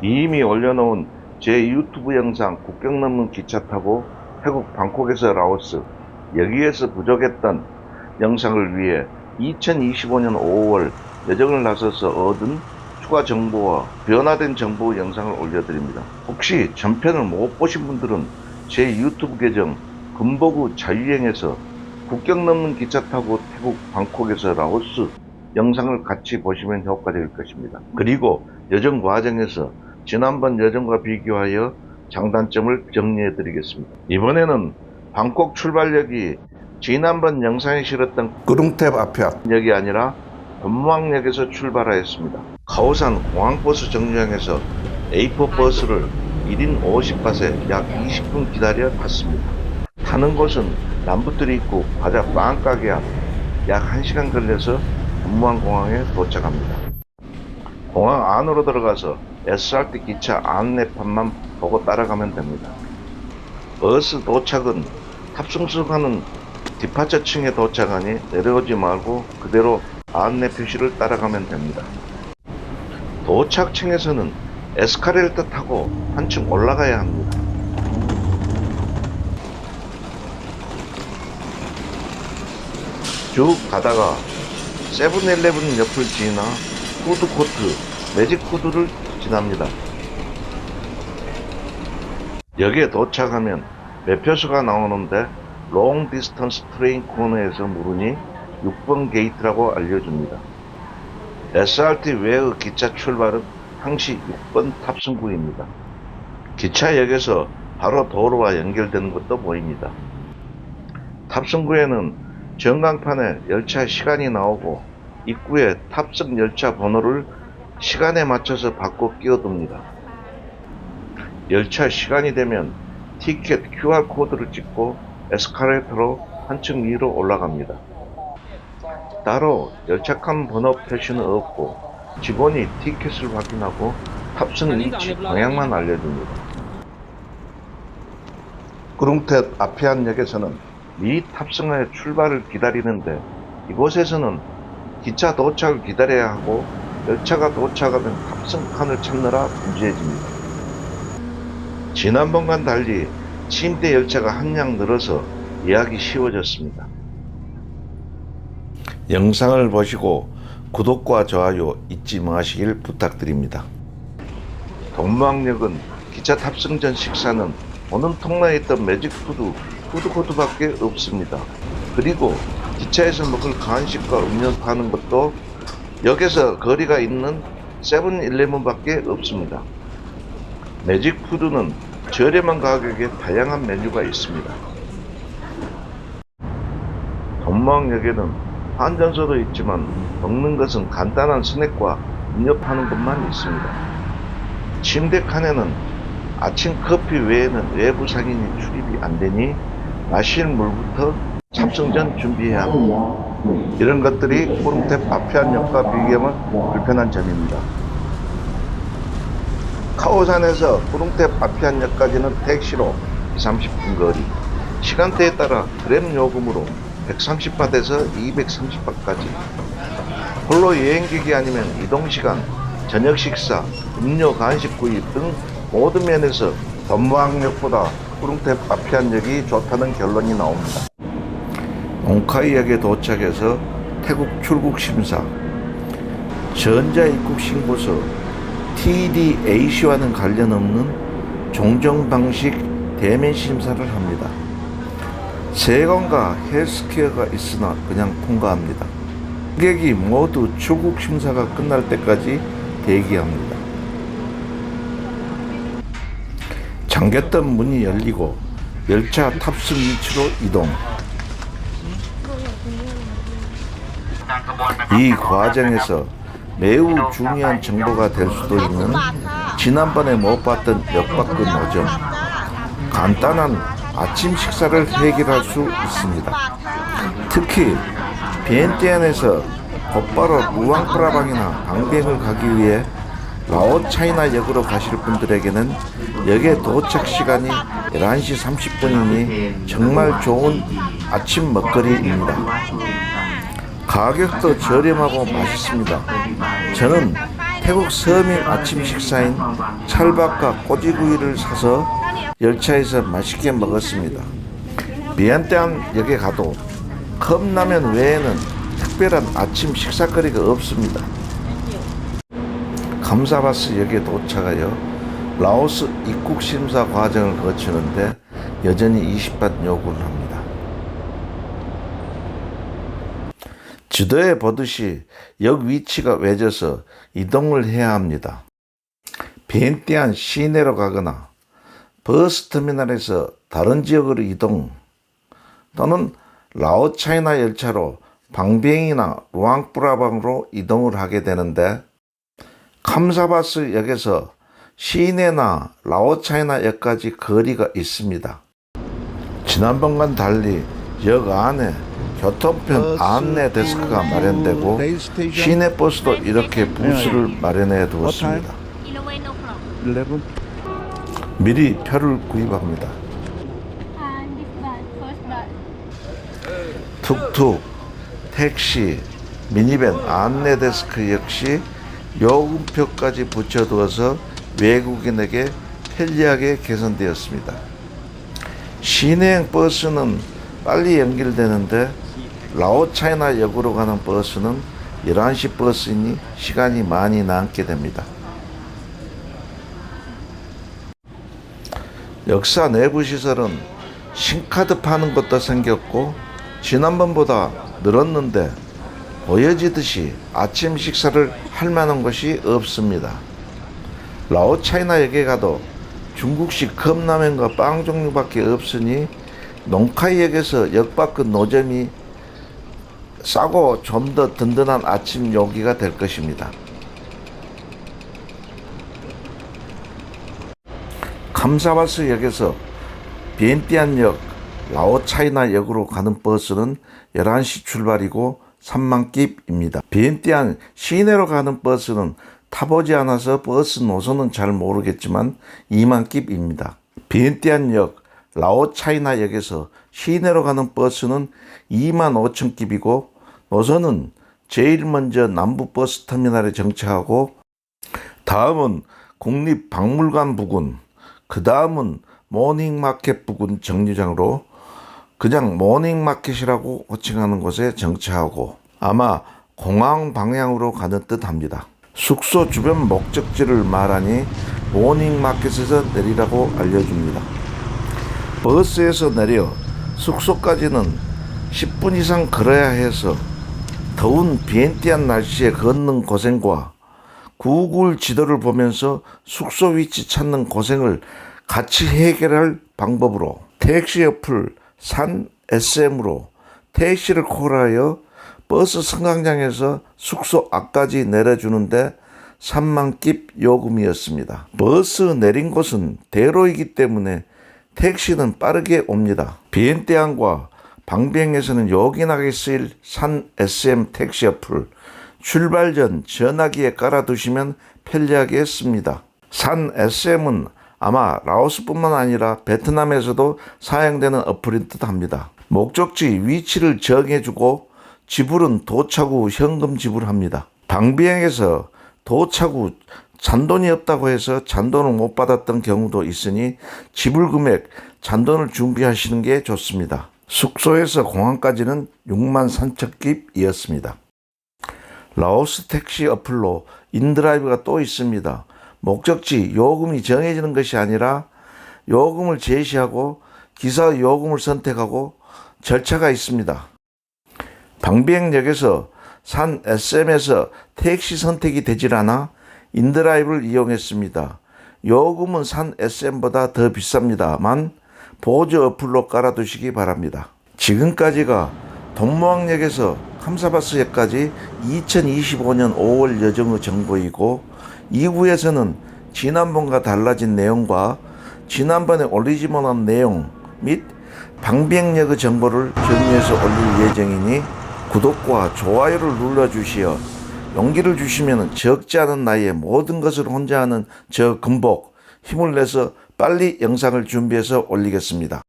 이미 올려놓은 제 유튜브 영상 국경 넘는 기차 타고 태국 방콕에서 라오스 여기에서 부족했던 영상을 위해 2025년 5월 여정을 나서서 얻은 추가 정보와 변화된 정보 영상을 올려드립니다. 혹시 전편을 못 보신 분들은 제 유튜브 계정 금보구 자유여행에서 국경 넘는 기차 타고 태국 방콕에서 라오스 영상을 같이 보시면 효과적일 것입니다. 그리고 여정 과정에서 지난번 여정과 비교하여 장단점을 정리해 드리겠습니다. 이번에는 방콕 출발역이 지난번 영상에 실었던 끄릉탭 앞역역이 아니라 금왕역에서 출발하였습니다. 카오산 공항버스 정류장에서 A4 버스를 1인 50밭에 약 20분 기다려 탔습니다. 타는 곳은 남부트리 입구 과자 빵 가게 앞 약 1시간 걸려서 금왕공항에 도착합니다. 공항 안으로 들어가서 SRT 기차 안내판만 보고 따라가면 됩니다. 버스 도착은 탑승석하는 디파처 층에 도착하니 내려오지 말고 그대로 안내 표시를 따라가면 됩니다. 도착층에서는 에스카레이터 타고 한층 올라가야 합니다. 쭉 가다가 세븐일레븐 옆을 지나 푸드코트, 매직푸드를 지납니다. 여기에 도착하면 매표소가 나오는데 롱 디스턴스 트레인 코너에서 물으니 6번 게이트라고 알려줍니다. SRT 외의 기차 출발은 항시 6번 탑승구입니다. 기차역에서 바로 도로와 연결되는 것도 보입니다. 탑승구에는 전광판에 열차 시간이 나오고 입구에 탑승 열차 번호를 시간에 맞춰서 바꿔 끼워둡니다. 열차 시간이 되면 티켓 QR코드를 찍고 에스카레이터로 한층 위로 올라갑니다. 따로 열차칸 번호 표시는 없고 직원이 티켓을 확인하고 탑승 위치 방향만 알려줍니다. 구릉텟 아피안역에서는 미 탑승하여 출발을 기다리는데 이곳에서는 기차 도착을 기다려야 하고 열차가 도착하면 탑승칸을 찾느라 분주해집니다. 지난번과는 달리 침대 열차가 한양 늘어서 예약이 쉬워졌습니다. 영상을 보시고 구독과 좋아요 잊지 마시길 부탁드립니다. 동방역은 기차 탑승 전 식사는 오는 통로에 있던 매직푸드 푸드코트밖에 없습니다. 그리고 기차에서 먹을 간식과 음료 파는 것도 역에서 거리가 있는 세븐일레븐밖에 없습니다. 매직푸드는 저렴한 가격에 다양한 메뉴가 있습니다. 동방역에는 환전소도 있지만 먹는 것은 간단한 스낵과 음료 파는 것만 있습니다. 침대 칸에는 아침 커피 외에는 외부 상인이 출입이 안 되니 마실 물부터 탑승 전 준비해야 합니다. 이런 것들이 구름탭 아피안역과 비교하면 불편한 점입니다. 카오산에서 구름탭 아피안역까지는 택시로 30분 거리, 시간대에 따라 그램 요금으로 130바트에서 230바트까지 홀로 여행객이 아니면 이동시간, 저녁 식사, 음료 간식 구입 등 모든 면에서 전무항역보다 구릉탭 아피안역이 좋다는 결론이 나옵니다. 옹카이역에 도착해서 태국 출국 심사, 전자 입국 신고서, TDAC와는 관련 없는 종종 방식 대면 심사를 합니다. 세관과 헬스케어가 있으나 그냥 통과합니다. 고객이 모두 출국 심사가 끝날 때까지 대기합니다. 잠겼던 문이 열리고 열차 탑승 위치로 이동. 이 과정에서 매우 중요한 정보가 될 수도 있는 지난번에 못 봤던 역박근 오점. 간단한 아침 식사를 해결할 수 있습니다. 특히 비엔티안에서 곧바로 무앙프라방이나 방뱅을 가기 위해 라오 차이나 역으로 가실 분들에게는 역의 도착 시간이 11시 30분이니 정말 좋은 아침 먹거리입니다. 가격도 저렴하고 맛있습니다. 저는 태국 서민 아침 식사인 찰밥과 꼬지구이를 사서 열차에서 맛있게 먹었습니다. 비엔테안 역에 가도 컵라면 외에는 특별한 아침 식사거리가 없습니다. 감사바스 역에 도착하여 라오스 입국 심사 과정을 거치는데 여전히 20ባት 요구를 합니다. 지도에 보듯이 역 위치가 외져서 이동을 해야 합니다. 비엔티안 시내로 가거나 버스 터미널에서 다른 지역으로 이동 또는 라오 차이나 열차로 방비행이나 루앙프라방으로 이동을 하게 되는데 캄사바스 역에서 시내나 라오 차이나 역까지 거리가 있습니다. 지난번과는 달리 역 안에 교통편 안내 데스크가 마련되고 시내 버스도 이렇게 부스를 마련해 두었습니다. In a way, no problem. 11. 미리 표를 구입합니다. 툭툭, 택시, 미니밴 안내 데스크 역시 요금표까지 붙여두어서 외국인에게 편리하게 개선되었습니다. 시내행 버스는 빨리 연결되는데 라오 차이나 역으로 가는 버스는 11시 버스이니 시간이 많이 남게 됩니다. 역사 내부 시설은 신카드 파는 것도 생겼고 지난번보다 늘었는데 보여지듯이 아침 식사를 할 만한 곳이 없습니다. 라오 차이나 역에 가도 중국식 컵라면과 빵 종류밖에 없으니 농카이역에서 역 밖은 노점이 싸고 좀 더 든든한 아침 요기가 될 것입니다. 감사바스 역에서 비엔티안역 라오 차이나 역으로 가는 버스는 11시 출발이고 3만 깁입니다. 비엔티안 시내로 가는 버스는 타보지 않아서 버스 노선은 잘 모르겠지만 2만 깁입니다. 비엔티안역 라오 차이나 역에서 시내로 가는 버스는 2만 5천 깁이고 노선은 제일 먼저 남부 버스 터미널에 정차하고 다음은 국립박물관 부근, 그 다음은 모닝마켓 부근 정류장으로 그냥 모닝마켓이라고 호칭하는 곳에 정차하고 아마 공항 방향으로 가는 듯 합니다. 숙소 주변 목적지를 말하니 모닝마켓에서 내리라고 알려줍니다. 버스에서 내려 숙소까지는 10분 이상 걸어야 해서 더운 비엔티안 날씨에 걷는 고생과 구글 지도를 보면서 숙소 위치 찾는 고생을 같이 해결할 방법으로 택시 어플 산 SM으로 택시를 콜하여 버스 승강장에서 숙소 앞까지 내려주는데 3만 깁 요금이었습니다. 버스 내린 곳은 대로이기 때문에 택시는 빠르게 옵니다. 비엔티안과 방비행에서는 요긴하게 쓰일 산 SM 택시 어플 출발 전 전화기에 깔아두시면 편리하게 씁니다. 산 SM은 아마 라오스뿐만 아니라 베트남에서도 사용되는 어플인 듯 합니다. 목적지 위치를 정해주고 지불은 도착 후 현금 지불합니다. 방비행에서 도착 후 잔돈이 없다고 해서 잔돈을 못 받았던 경우도 있으니 지불 금액 잔돈을 준비하시는 게 좋습니다. 숙소에서 공항까지는 6만 3천 깁이었습니다. 라오스 택시 어플로 인드라이브가 또 있습니다. 목적지 요금이 정해지는 것이 아니라 요금을 제시하고 기사 요금을 선택하고 절차가 있습니다. 방비행역에서 산 SM에서 택시 선택이 되질 않아 인드라이브를 이용했습니다. 요금은 산 SM보다 더 비쌉니다만 보조 어플로 깔아두시기 바랍니다. 지금까지가 동모항역에서 캄사바스역까지 2025년 5월 여정의 정보이고 이후에서는 지난번과 달라진 내용과 지난번에 올리지 못한 내용 및 방비행역의 정보를 정리해서 올릴 예정이니 구독과 좋아요를 눌러주시어 용기를 주시면 적지 않은 나이에 모든 것을 혼자 하는 저 금복 힘을 내서 빨리 영상을 준비해서 올리겠습니다.